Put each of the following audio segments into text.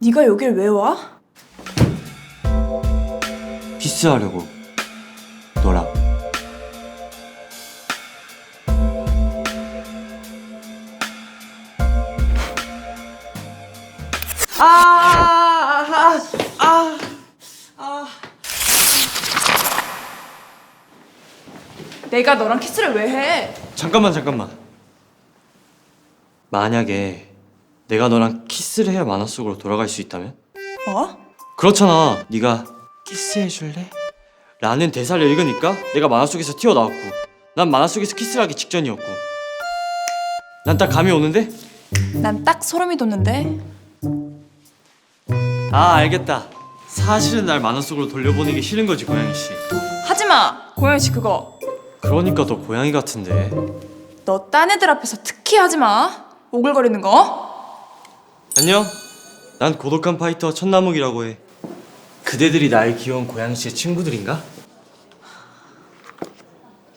네가 여길 왜 와? 키스하려고 너랑 내가 너랑 키스를 왜 해? 잠깐만 잠깐만 만약에 내가 너랑 키스를 해야 만화 속으로 돌아갈 수 있다면? 어? 그렇잖아 네가 키스해 줄래? 라는 대사를 읽으니까 내가 만화 속에서 튀어나왔고 난 만화 속에서 키스를 하기 직전이었고 난 딱 감이 오는데? 난 딱 소름이 돋는데. 아 알겠다 사실은 날 만화 속으로 돌려보내기 싫은 거지 고양이 씨 하지 마. 고양이 씨 그거. 그러니까 더 고양이 같은데 너 딴 애들 앞에서 특히 하지 마. 오글거리는 거. 안녕 난 고독한 파이터 천나무기라고 해 그대들이 나의 귀여운 고양이씨의 친구들인가?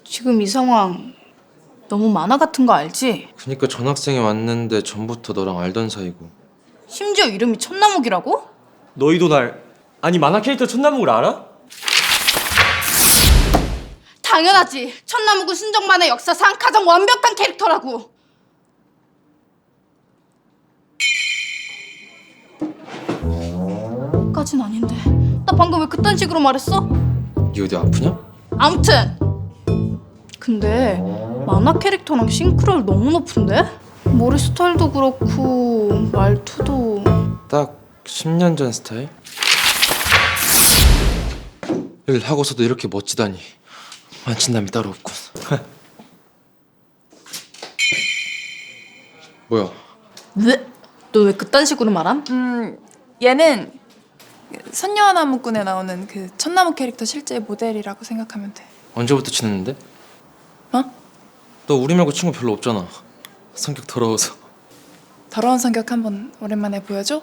지금 이 상황 너무 만화 같은 거 알지? 그니까 전 학생이 왔는데 전부터 너랑 알던 사이고 심지어 이름이 천나무기라고? 너희도 날 아니 만화 캐릭터 천나무를 알아? 당연하지. 천나무구 순정만의 역사상 가장 완벽한 캐릭터라고. 까진 아닌데. 나 방금 왜 그딴 식으로 말했어? 니 어디 아프냐? 아무튼. 근데 만화 캐릭터랑 싱크로율 너무 높은데? 머리 스타일도 그렇고 말투도 딱 10년 전 스타일? 일 하고서도 이렇게 멋지다니 만친남이 따로 없군 뭐야 왜? 너 왜 그딴 식으로 말함? 음, 얘는 선녀와 나무꾼에 나오는 그 천나무 캐릭터 실제 모델이라고 생각하면 돼. 언제부터 친했는데? 어? 너 우리 말고 친구 별로 없잖아 성격 더러워서 더러운 성격 한번 오랜만에 보여줘?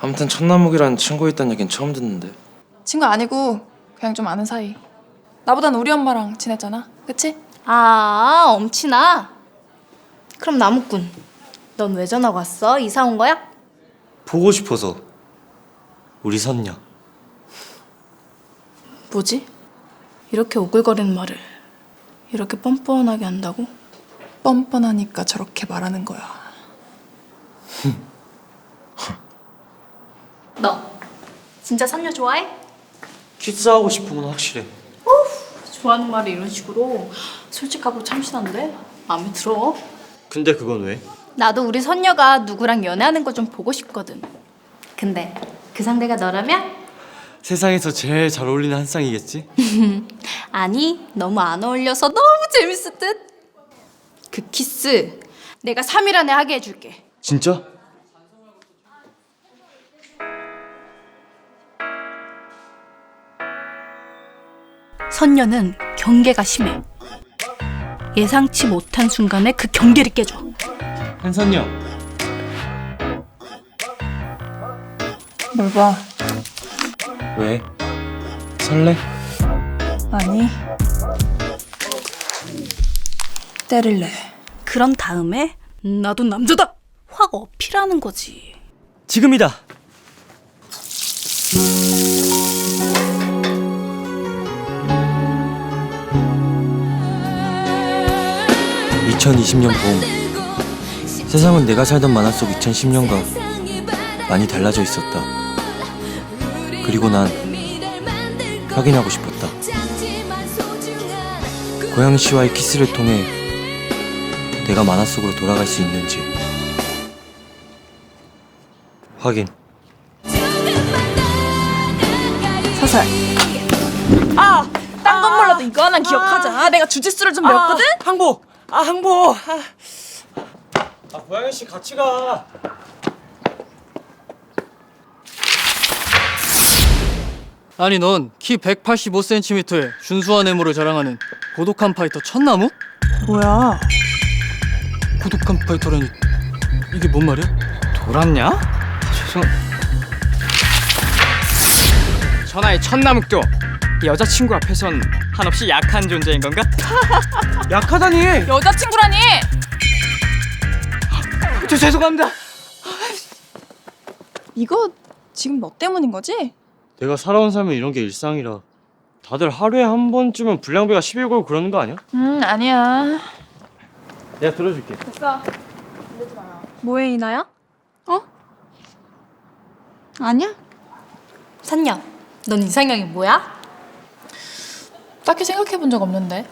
아무튼 천나무기란 친구 있다는 얘긴 처음 듣는데 친구 아니고 그냥 좀 아는 사이. 나보단 우리 엄마랑 친했잖아. 그치? 아, 엄친아. 그럼 나무꾼. 넌 왜 전화 왔어? 이사 온 거야? 보고 싶어서 우리 선녀 뭐지? 이렇게 오글거리는 말을 이렇게 뻔뻔하게 한다고? 뻔뻔하니까 저렇게 말하는 거야. 너 진짜 선녀 좋아해? 키스하고 싶은 건 확실해 좋아하는 말이 이런 식으로 솔직하고 참신한데 마음에 들어. 근데 그건 왜? 나도 우리 선녀가 누구랑 연애하는 거 좀 보고 싶거든. 근데 그 상대가 너라면? 세상에서 제일 잘 어울리는 한 쌍이겠지? 아니 너무 안 어울려서 너무 재밌을 듯. 그 키스 내가 3일 안에 하게 해줄게. 진짜? 선녀는 경계가 심해. 예상치 못한 순간에 그 경계를 깨줘. 한선녀 뭘 봐? 왜? 설레? 아니. 때릴래. 그런 다음에 나도 남자다 확 어필하는 거지. 지금이다. (2020년) 봄 세상은 내가 살던 만화 속 2010년과 많이 달라져 있었다 그리고 난 확인하고 싶었다 고양이 씨와의 키스를 통해 내가 만화 속으로 돌아갈 수 있는지 확인 사살. 아! 딴 건 몰라도 이거 하나 기억하자. 내가 주짓수를 좀 배웠거든? 항복! 아 항복! 아, 아 고양이 씨 같이 가. 아니 넌 키 185cm의 준수한 외모를 자랑하는 고독한 파이터 천나무? 뭐야? 고독한 파이터라니 이게 뭔 말이야? 돌았냐? 죄송. 천하의 천나묵도 여자친구 앞에선 한없이 약한 존재인 건가? 약하다니. 여자친구라니! 저 죄송합니다. 이거 지금 너 때문인 거지? 내가 살아온 삶은 이런 게 일상이라 다들 하루에 한 번쯤은 불량배가 시비 걸고 그러는 거 아니야? 음 아니야. 내가 들어줄게 됐어. 뭐해 이나야? 어? 아니야. 산녀, 넌 이상형이 뭐야? 딱히 생각해 본 적 없는데.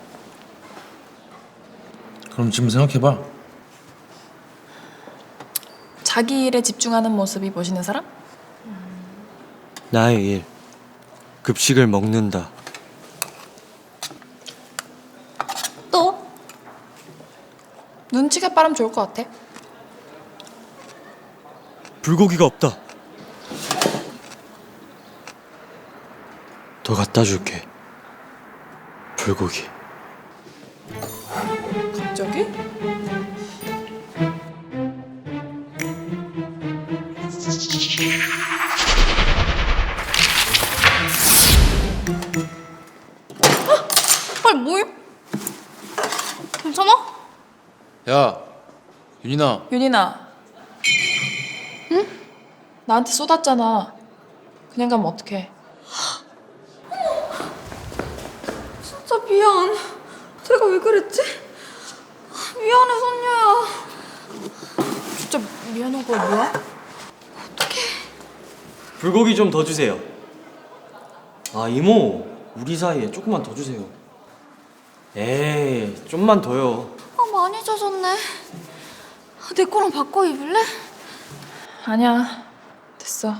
그럼 지금 생각해봐. 자기 일에 집중하는 모습이 멋있는 사람? 나의 일 급식을 먹는다 또? 눈치가 빠르면 좋을 것 같아. 불고기가 없다 더 갖다 줄게 불고기 갑자기? 윤이나. 윤이나. 응? 나한테 쏟았잖아. 그냥 가면 어떡해? 진짜 미안. 제가 왜 그랬지? 미안해 선녀야. 진짜 미안한 거야 뭐야? 불고기 좀 더 주세요 아 이모 우리 사이에 조금만 더 주세요 에이 좀만 더요 아 많이 젖었네. 내 거랑 바꿔 입을래? 아니야. 됐어.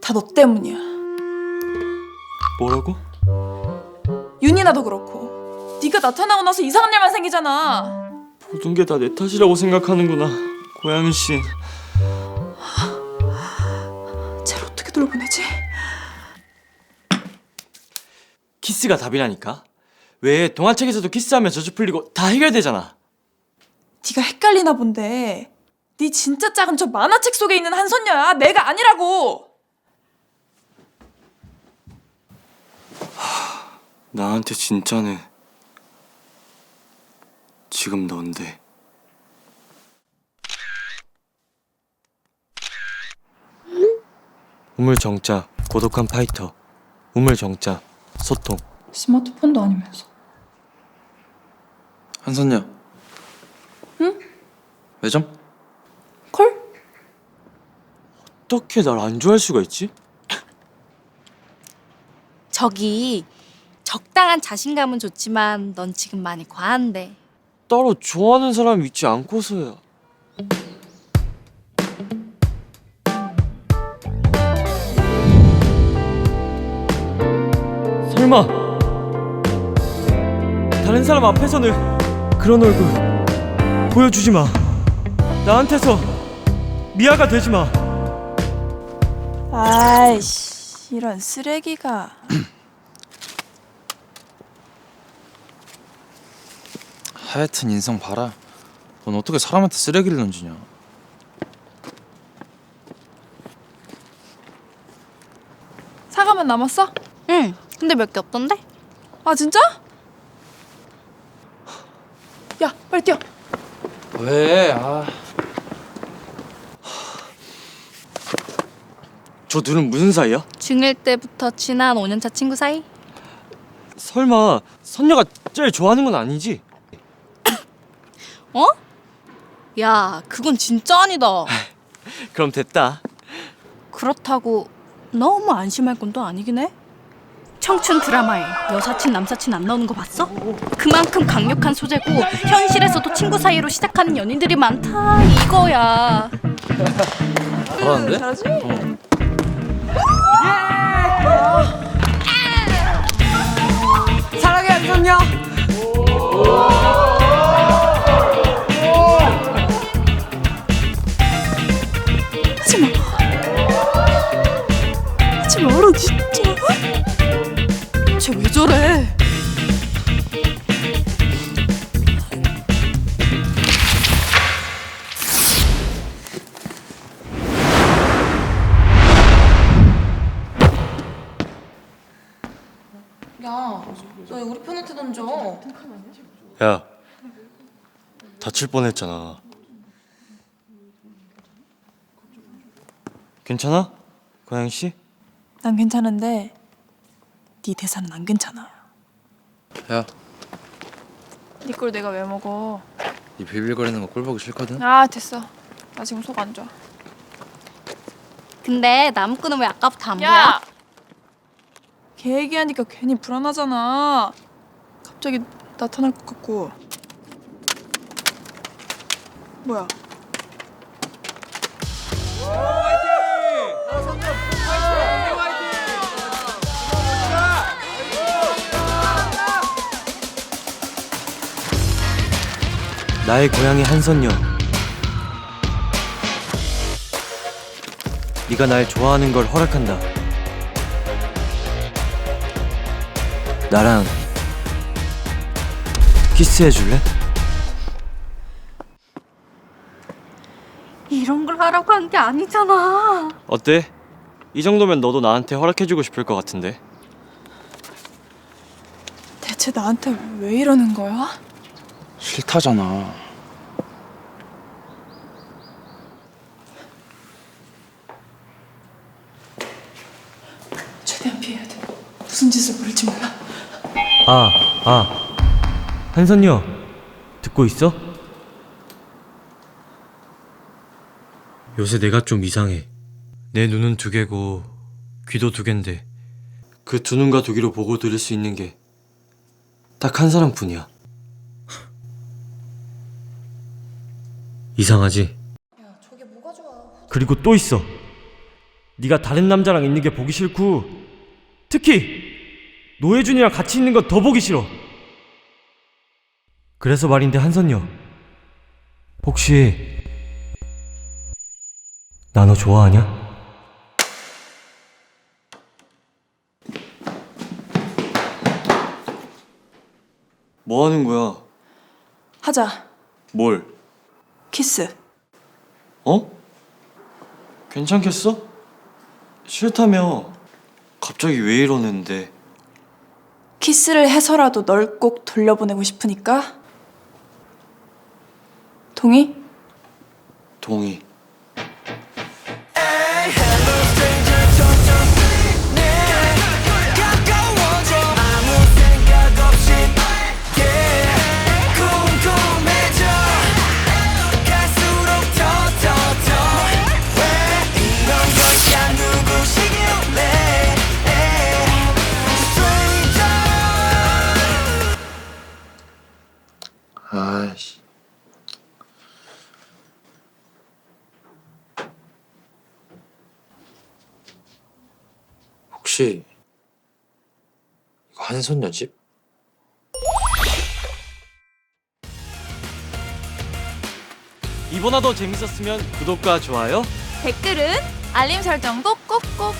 다너 때문이야. 뭐라고? 윤이나 도 그렇고. 네가 나타나고 나서 이상한 일만 생기잖아. 모든 게 다 내 탓이라고 생각하는구나 고양이 씨 어떻게 돌보내지? 키스가 답이라니까 왜 동화책에서도 키스하면 저주 풀리고 다 해결되잖아 네가 헷갈리나 본데. 네 진짜 작은 저 만화책 속에 있는 한선녀야. 내가 아니라고. 나한테 진짜는 지금 넌데 우물정자 고독한 파이터 우물정자 소통 스마트폰도 아니면서. 한선녀. 응? 매점? 콜? 어떻게 날 안 좋아할 수가 있지? 저기 적당한 자신감은 좋지만 넌 지금 많이 과한데. 따로 좋아하는 사람 있지 않고서야 설마 다른 사람 앞에서는 그런 얼굴 보여주지 마 나한테서 미아가 되지 마 아이씨 이런 쓰레기가. 하여튼 인성 봐라. 넌 어떻게 사람한테 쓰레기를 던지냐? 사과만 남았어? 응. 근데 몇 개 없던데? 아 진짜? 야 빨리 뛰어. 왜? 아. 저 둘은 무슨 사이야? 중1 때부터 친한 5년차 친구 사이? 설마 선녀가 제일 좋아하는 건 아니지? 어? 야, 그건 진짜 아니다. 그럼 됐다 그렇다고 너무 안심할 건 또 아니긴 해. 청춘 드라마에 여사친 남사친 안 나오는 거 봤어? 그만큼 강력한 소재고 현실에서도 친구 사이로 시작하는 연인들이 많다 이거야. 잘하는데? 잘하지? 사랑해 안선녀. 하지 마. 하지 마라 진 다칠 뻔했잖아 괜찮아? 고양 씨? 난 괜찮은데 네 대사는 안 괜찮아. 야, 네걸 내가 왜 먹어? 이 비빌거리는 거 꼴보기 싫거든. 아 됐어. 나 지금 속 안 좋아. 근데 나무꾼은 왜 아까부터 안 보여? 야! 걔 얘기하니까 괜히 불안하잖아. 갑자기 나타날 것 같고. 뭐야? 나의 고양이 한선녀 네가 날 좋아하는 걸 허락한다 나랑 키스해줄래? 이런 걸 하라고 한 게 아니잖아. 어때? 이 정도면 너도 나한테 허락해주고 싶을 것 같은데 대체 나한테 왜 이러는 거야? 싫다잖아. 최대한 피해야 돼. 무슨 짓을 벌일지 몰라. 아, 아 한선녀 듣고 있어? 요새 내가 좀 이상해 내 눈은 두 개고 귀도 두 갠데 그 두 눈과 두 귀로 보고 들을 수 있는 게 딱 한 사람뿐이야 이상하지? 그리고 또 있어 네가 다른 남자랑 있는 게 보기 싫고 특히 노예준이랑 같이 있는 건 더 보기 싫어. 그래서 말인데 한선녀, 혹시 나 너 좋아하냐? 뭐 하는 거야? 하자. 뭘? 키스. 어? 괜찮겠어? 싫다며. 갑자기 왜 이러는데? 키스를 해서라도 널 꼭 돌려보내고 싶으니까. 동의? 동의. 아이씨. 혹시 이거 한선녀 집? 이번화도 재밌었으면 구독과 좋아요. 댓글은 알림 설정도 꼭꼭